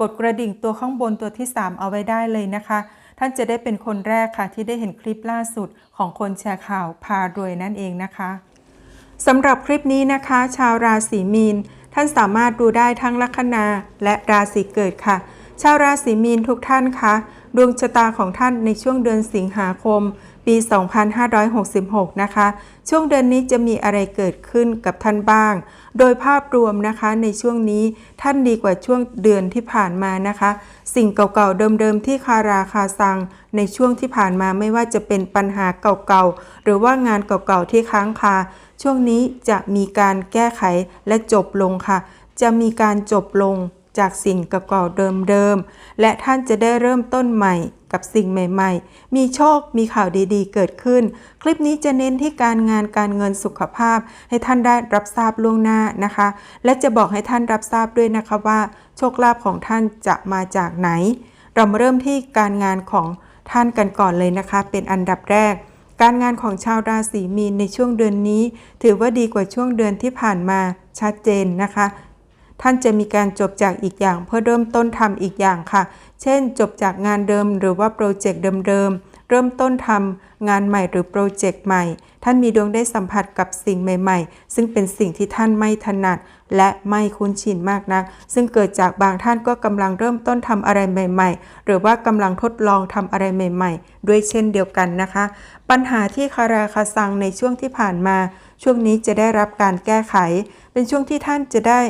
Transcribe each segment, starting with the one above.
กดกระดิ่งตัวข้างบนตัวที่ 3 เอาไว้ได้เลยนะคะ ท่านจะได้เป็นคนแรกค่ะ ที่ได้เห็นคลิปล่าสุดของคนแชร์ข่าวพารวยนั่นเองนะคะสำหรับคลิปนี้นะคะ ชาวราศีมีน ท่านสามารถดูได้ทั้งลัคนาและราศีเกิดค่ะ ชาวราศีมีนทุกท่านคะดวงชะตาของท่านในช่วงเดือนสิงหาคม ปี 2566 นะคะ ช่วงเดือนนี้จะมีอะไรเกิดขึ้นกับท่านบ้าง โดยภาพรวมนะคะในช่วงนี้ท่านดีกว่าช่วงเดือนที่ผ่านมานะคะ สิ่งเก่าๆเดิมๆที่คาราคาซัง ในช่วงที่ผ่านมาไม่ว่าจะเป็นปัญหาเก่าๆ หรือว่างานเก่าๆที่ค้างคา ช่วงนี้จะมีการแก้ไขและจบลงค่ะ จะมีการจบลง จากสิ่งเก่าๆเดิมๆ และท่านจะได้เริ่มต้นใหม่กับสิ่งใหม่ๆ มีโชค มีข่าวดีๆ เกิดขึ้น คลิปนี้จะเน้นที่การงานการเงินสุขภาพ ให้ท่านได้รับทราบล่วงหน้านะคะ และจะบอกให้ท่านรับทราบด้วยนะคะว่า โชคลาภของท่านจะมาจากไหน เรามาเริ่มที่การงานของท่านกันก่อนเลยนะคะ เป็นอันดับแรกการงานของชาวราศีมีนในช่วงเดือนนี้ ถือว่าดีกว่าช่วงเดือนที่ผ่านมาชัดเจนนะคะ ท่านจะมีการจบจากอีกอย่าง เพื่อเริ่มต้นทำอีกอย่างค่ะ เช่น จบจากงานเดิมหรือว่าโปรเจกต์เดิมๆ เริ่มต้นทำงานใหม่หรือโปรเจกต์ใหม่ ท่านมีดวงได้สัมผัสกับสิ่งใหม่ๆ ซึ่งเป็นสิ่งที่ท่านไม่ถนัด และไม่คุ้นชินมากนัก ซึ่งเกิดจากบางท่านก็กำลังเริ่มต้นทำอะไรใหม่ ๆ หรือว่ากำลังทดลองทำอะไรใหม่ ๆ ด้วยเช่นเดียวกันนะคะ ปัญหาที่คาราคาซังในช่วงที่ผ่านมา ช่วงนี้จะได้รับการแก้ไข เป็นช่วงที่ท่านจะได้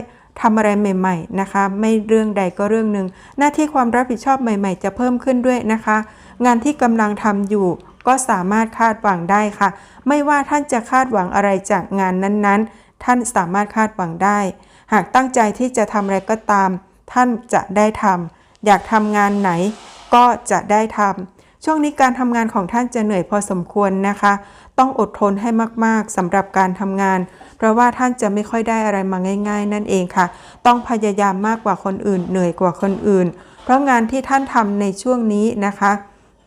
ทำอะไรใหม่ ๆนะคะ ไม่เรื่องใดก็เรื่องหนึ่งหน้าที่ความรับผิดชอบใหม่ ๆ จะเพิ่มขึ้นด้วยนะคะ งานที่กำลังทำอยู่ก็สามารถคาดหวังได้ค่ะ ไม่ว่าท่านจะคาดหวังอะไรจากงานนั้นๆ ท่านสามารถคาดหวังได้ หากตั้งใจที่จะทำอะไรก็ตาม ท่านจะได้ทำอยากทำงานไหนก็จะได้ทำช่วงนี้การทำงานของท่านจะเหนื่อยพอสมควรนะคะ ต้องอดทนให้มากๆสำหรับการทำงาน เพราะว่าท่านจะไม่ค่อยได้อะไรมาง่าย ๆ นั่นเองค่ะ ต้องพยายามมากกว่าคนอื่น เหนื่อยกว่าคนอื่น เพราะงานที่ท่านทำในช่วงนี้นะคะ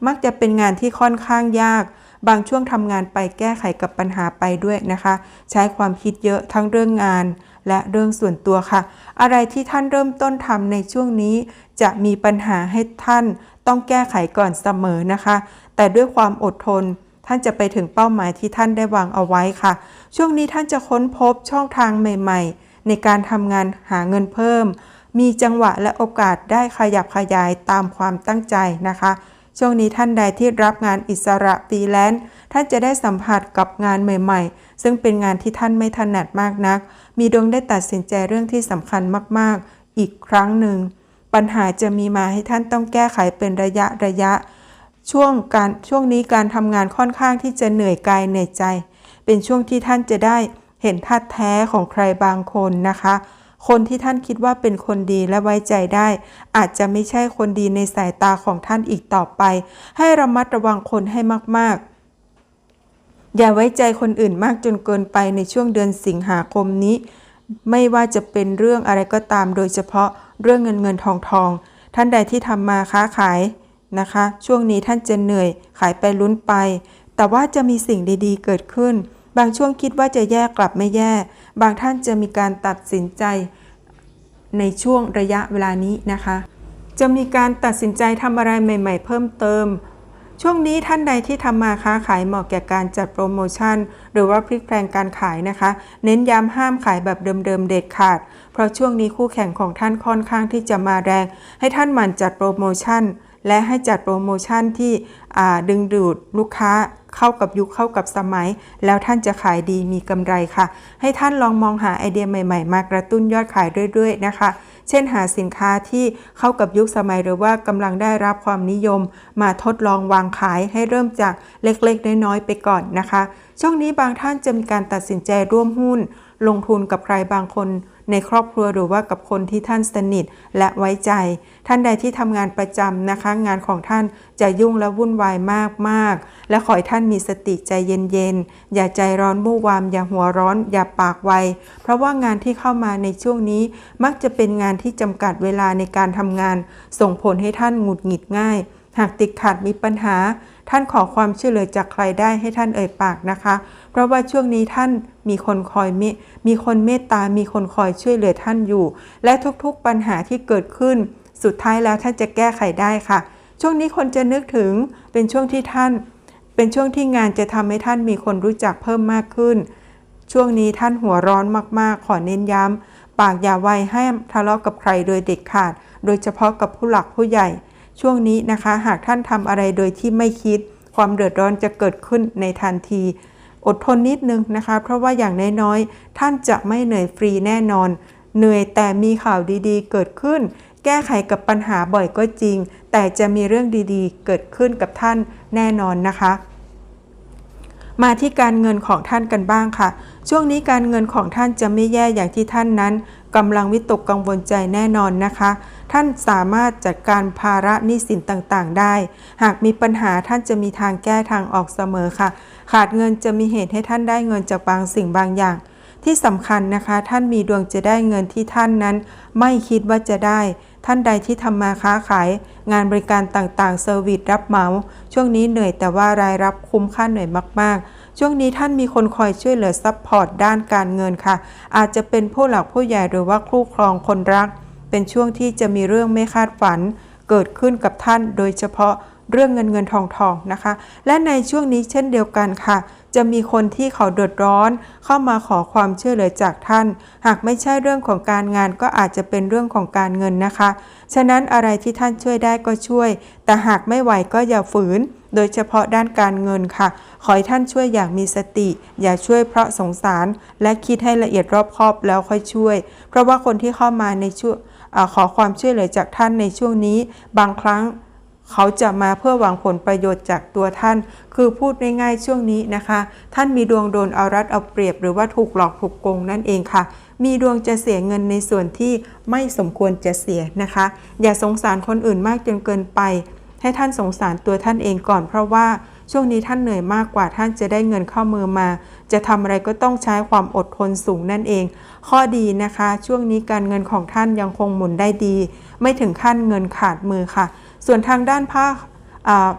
มักจะเป็นงานที่ค่อนข้างยากบางช่วงทำงานไปแก้ไขกับปัญหาไปด้วยนะคะ ใช้ความคิดเยอะทั้งเรื่องงาน และเรื่องส่วนตัวค่ะ อะไรที่ท่านเริ่มต้นทำในช่วงนี้ จะมีปัญหาให้ท่านต้องแก้ไขก่อนเสมอนะคะ แต่ด้วยความอดทน ท่านจะไปถึงเป้าหมายที่ท่านได้วางเอาไว้ค่ะ ช่วงนี้ท่านจะค้นพบช่องทางใหม่ ๆ ในการทำงานหาเงินเพิ่ม มีจังหวะและโอกาสได้ขยับขยายตามความตั้งใจนะคะ ช่วงนี้ท่านใดที่รับงานอิสระฟรีแลนซ์ท่านจะได้สัมผัสกับงานใหม่ๆ ซึ่งเป็นงานที่ท่านไม่ถนัดมากนัก มีดวงได้ตัดสินใจเรื่องที่สำคัญมากๆ อีกครั้งหนึ่งปัญหาจะมีมาให้ท่านต้องแก้ไขเป็นระยะระยะ ช่วงการช่วงนี้การทำงานค่อนข้างที่จะเหนื่อยกายเหนื่อยใจ เป็นช่วงที่ท่านจะได้เห็นท่าแท้ของใครบางคนนะคะ คนที่ท่านคิดว่าเป็นคนดีและไว้ใจได้ อาจจะไม่ใช่คนดีในสายตาของท่านอีกต่อไป ให้ระมัดระวังคนให้มากๆอย่าไว้ใจคนอื่นมากจนเกินไปในช่วงเดือนสิงหาคมนี้ ไม่ว่าจะเป็นเรื่องอะไรก็ตามโดยเฉพาะเรื่องเงินเงินทองทอง ท่านใดที่ทำมาค้าขาย นะคะ ช่วงนี้ท่านจะเหนื่อย ขายไปลุ้นไป แต่ว่าจะมีสิ่งดีๆ เกิดขึ้น บางช่วงคิดว่าจะแย่กลับไม่แย่ บางท่านจะมีการตัดสินใจในช่วงระยะเวลานี้นะคะ จะมีการตัดสินใจทำอะไรใหม่ ๆ เพิ่มเติม ช่วงนี้ท่านใดที่ทำมาค้าขายเหมาะแก่การจัดโปรโมชั่น หรือว่าพลิกแปลงการขายนะคะ เน้นย้ำห้ามขายแบบเดิมๆเด็ดขาด เพราะช่วงนี้คู่แข่งของท่านค่อนข้างที่จะมาแรง ให้ท่านหมั่นจัดโปรโมชั่น และให้จัดโปรโมชั่นที่ดึงดูดลูกค้าเข้ากับยุคเข้ากับสมัย แล้วท่านจะขายดีมีกำไรค่ะ ให้ท่านลองมองหาไอเดียใหม่ๆ มากระตุ้นยอดขายเรื่อยๆ นะคะ เช่นหาสินค้าที่เข้ากับยุคสมัยหรือว่ากำลังได้รับความนิยม มาทดลองวางขายให้เริ่มจากเล็กๆ น้อยๆ ไปก่อนนะคะ ช่วงนี้บางท่านจะมีการตัดสินใจร่วมหุ้น ลงทุนกับใครบางคน ในครอบครัวหรือว่ากับคนที่ท่านสนิทและไว้ใจ ท่านใดที่ทำงานประจำนะคะ งานของท่านจะยุ่งและวุ่นวายมากมากๆและขอให้ท่านมีสติใจเย็นๆ อย่าใจร้อนบู่วาม อย่าหัวร้อน อย่าปากไว เพราะว่างานที่เข้ามาในช่วงนี้มักจะเป็นงานที่จำกัดเวลาในการทำงาน ส่งผลให้ท่านหงุดหงิดง่าย หากติดขัดมีปัญหา ท่านขอความช่วยเหลือจากใครได้ให้ท่านเอ่ยปากนะคะ เพราะว่าช่วงนี้ท่านมีคนคอยเมมีคนเมตตา มีคนคอยช่วยเหลือท่านอยู่ และทุกๆปัญหาที่เกิดขึ้น สุดท้ายแล้วท่านจะแก้ไขได้ค่ะ ช่วงนี้คนจะนึกถึงเป็นช่วงที่ท่าน เป็นช่วงที่งานจะทำให้ท่านมีคนรู้จักเพิ่มมากขึ้น ช่วงนี้ท่านหัวร้อนมากๆ ขอเน้นย้ำปากอย่าไวให้ทะเลาะกับใครโดยเด็ดขาด โดยเฉพาะกับผู้หลักผู้ใหญ่ ช่วงนี้นะคะ หากท่านทำอะไรโดยที่ไม่คิด ความเดือดร้อนจะเกิดขึ้นในทันที อดทนนิดนึงนะคะ เพราะว่าอย่างน้อยๆ ท่านจะไม่เหนื่อยฟรีแน่นอน เหนื่อยแต่มีข่าวดีๆ เกิดขึ้น แก้ไขกับปัญหาบ่อยก็จริง แต่จะมีเรื่องดีๆ เกิดขึ้นกับท่านแน่นอนนะคะมาที่การเงินของท่านกันบ้างค่ะ ช่วงนี้การเงินของท่านจะไม่แย่อย่างที่ท่านนั้นกำลังวิตกกังวลใจแน่นอนนะคะ ท่านสามารถจัดการภาระหนี้สินต่างๆ ได้ หากมีปัญหาท่านจะมีทางแก้ทางออกเสมอค่ะ ขาดเงินจะมีเหตุให้ท่านได้เงินจากบางสิ่งบางอย่าง ที่สำคัญนะคะ ท่านมีดวงจะได้เงินที่ท่านนั้น ไม่คิดว่าจะได้ ท่านใดที่ทำมาค้าขาย งานบริการต่างๆเซอร์วิสรับเหมา ช่วงนี้เหนื่อยแต่ว่ารายรับคุ้มค่าเหนื่อยมาก ๆช่วงนี้ท่านมีคนคอยช่วยเหลือซัพพอร์ตด้านการเงินค่ะ อาจจะเป็นผู้หลักผู้ใหญ่หรือว่าคู่ครองคนรัก เป็นช่วงที่จะมีเรื่องไม่คาดฝันเกิดขึ้นกับท่านโดยเฉพาะเรื่องเงินเงินทองทองนะคะ และในช่วงนี้เช่นเดียวกันค่ะ จะมีคนที่เขาเดือดร้อน เข้ามาขอความช่วยเหลือจากท่าน หากไม่ใช่เรื่องของการงานก็อาจจะเป็นเรื่องของการเงินนะคะ ฉะนั้นอะไรที่ท่านช่วยได้ก็ช่วย แต่หากไม่ไหวก็อย่าฝืน โดยเฉพาะด้านการเงินค่ะ ขอให้ท่านช่วยอย่างมีสติ อย่าช่วยเพราะสงสาร และคิดให้ละเอียดรอบคอบแล้วค่อยช่วย เพราะว่าคนที่เข้ามาในช่วง อขอความช่วยเหลือจากท่านในช่วงนี้ บางครั้งเขาจะมาเพื่อหวังผลประโยชน์จากตัวท่าน คือพูดง่ายๆช่วงนี้นะคะ ท่านมีดวงโดนเอารัดเอาเปรียบหรือว่าถูกหลอกถูกโกงนั่นเองค่ะ มีดวงจะเสียเงินในส่วนที่ไม่สมควรจะเสียนะคะ อย่าสงสารคนอื่นมากจนเกินไป ให้ท่านสงสารตัวท่านเองก่อนเพราะว่า ช่วงนี้ท่านเหนื่อยมากกว่าท่านจะได้เงินเข้ามือมา จะทำอะไรก็ต้องใช้ความอดทนสูงนั่นเอง ข้อดีนะคะ ช่วงนี้การเงินของท่านยังคงหมุนได้ดี ไม่ถึงขั้นเงินขาดมือค่ะ ส่วนทางด้านภาคอ่า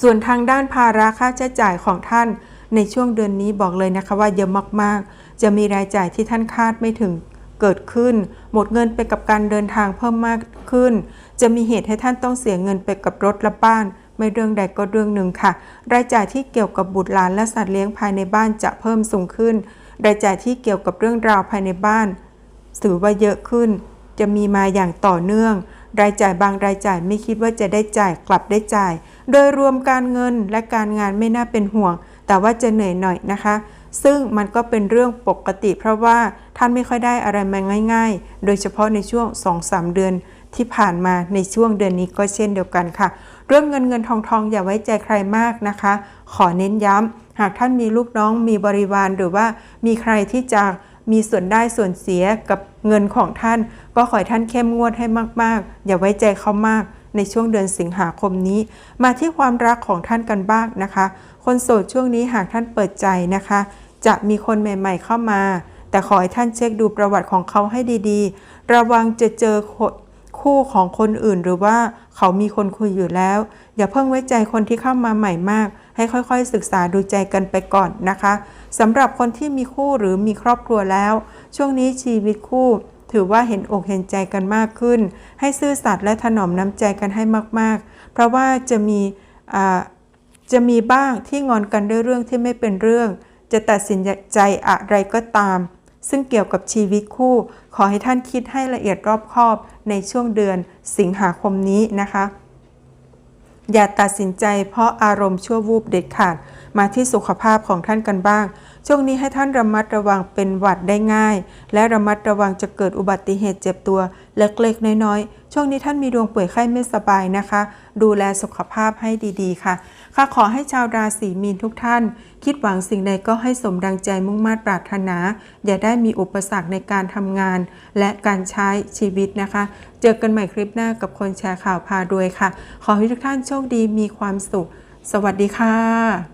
ส่วนทางด้านภาระค่าใช้จ่ายของท่านในช่วงเดือนนี้บอกเลยนะคะว่าเยอะมากๆ จะมีรายจ่ายที่ท่านคาดไม่ถึงเกิดขึ้น หมดเงินไปกับการเดินทางเพิ่มมากขึ้น จะมีเหตุให้ท่านต้องเสียเงินไปกับรถและบ้าน ไม่เรื่องใดก็เรื่องหนึ่งค่ะ รายจ่ายที่เกี่ยวกับบุตรหลานและสัตว์เลี้ยงภายในบ้านจะเพิ่มสูงขึ้น รายจ่ายที่เกี่ยวกับเรื่องราวภายในบ้านถือว่าเยอะขึ้น จะมีมาอย่างต่อเนื่อง รายจ่ายบางรายจ่ายไม่คิดว่าจะได้จ่ายกลับได้จ่าย โดยรวมการเงินและการงานไม่น่าเป็นห่วง แต่ว่าจะเหนื่อยหน่อยนะคะ ซึ่งมันก็เป็นเรื่องปกติ เพราะว่าท่านไม่ค่อยได้อะไรมาง่าย ๆ โดยเฉพาะในช่วง 2-3 เดือน ที่ผ่านมาในช่วงเดือนนี้ก็เช่นเดียวกันค่ะ เรื่องเงินเงินทองทองอย่าไว้ใจใครมากนะคะ ขอเน้นย้ำหากท่านมีลูกน้องมีบริวารหรือว่ามีใครที่จะมีส่วนได้ส่วนเสียกับเงินของท่าน ก็ขอให้ท่านเข้มงวดให้มากๆ อย่าไว้ใจเขามากในช่วงเดือนสิงหาคมนี้ มาที่ความรักของท่านกันบ้างนะคะ คนโสดช่วงนี้หากท่านเปิดใจนะคะ จะมีคนใหม่ ๆ เข้ามา แต่ขอให้ท่านเช็คดูประวัติของเขาให้ดีๆ ระวังจะเจอ คู่ของคนอื่น หรือว่าเขามีคนคุยอยู่แล้ว อย่าเพิ่งไว้ใจคนที่เข้ามาใหม่มาก ให้ค่อยๆ ศึกษาดูใจกันไปก่อนนะคะสำหรับคนที่มีคู่หรือมีครอบครัวแล้ว ช่วงนี้ชีวิตคู่ถือว่าเห็นอกเห็นใจกันมากขึ้น ให้ซื่อสัตย์และถนอมน้ำใจกันให้มากๆ เพราะว่าจะมีจะมีบ้างที่งอนกันด้วยเรื่องที่ไม่เป็นเรื่อง จะตัดสินใจอะไรก็ตาม ซึ่งเกี่ยวกับชีวิตคู่ ขอให้ท่านคิดให้ละเอียดรอบคอบในช่วงเดือนสิงหาคมนี้นะคะ อย่าตัดสินใจเพราะอารมณ์ชั่ววูบเด็ดขาด มาที่สุขภาพของท่านกันบ้าง ช่วงนี้ให้ท่านระมัดระวังเป็นหวัดได้ง่าย และระมัดระวังจะเกิดอุบัติเหตุเจ็บตัว เล็กๆ น้อยๆ ช่วงนี้ท่านมีดวงป่วยไข้ไม่สบายนะคะ ดูแลสุขภาพให้ดีๆ ค่ะ ค่ะขอให้ชาวราศีมีนทุกท่าน คิดหวังสิ่งใดก็ให้สมดังใจมุ่งมา่ปรารถนา อย่าได้มีอุปสรรคในการทำงาน และการใช้ชีวิตนะคะ เจอกันใหม่คลิปหน้ากับคนแชร์ข่าวพารวยค่ะ ขอให้ทุกท่านโชคดีมีความสุข สวัสดีค่ะ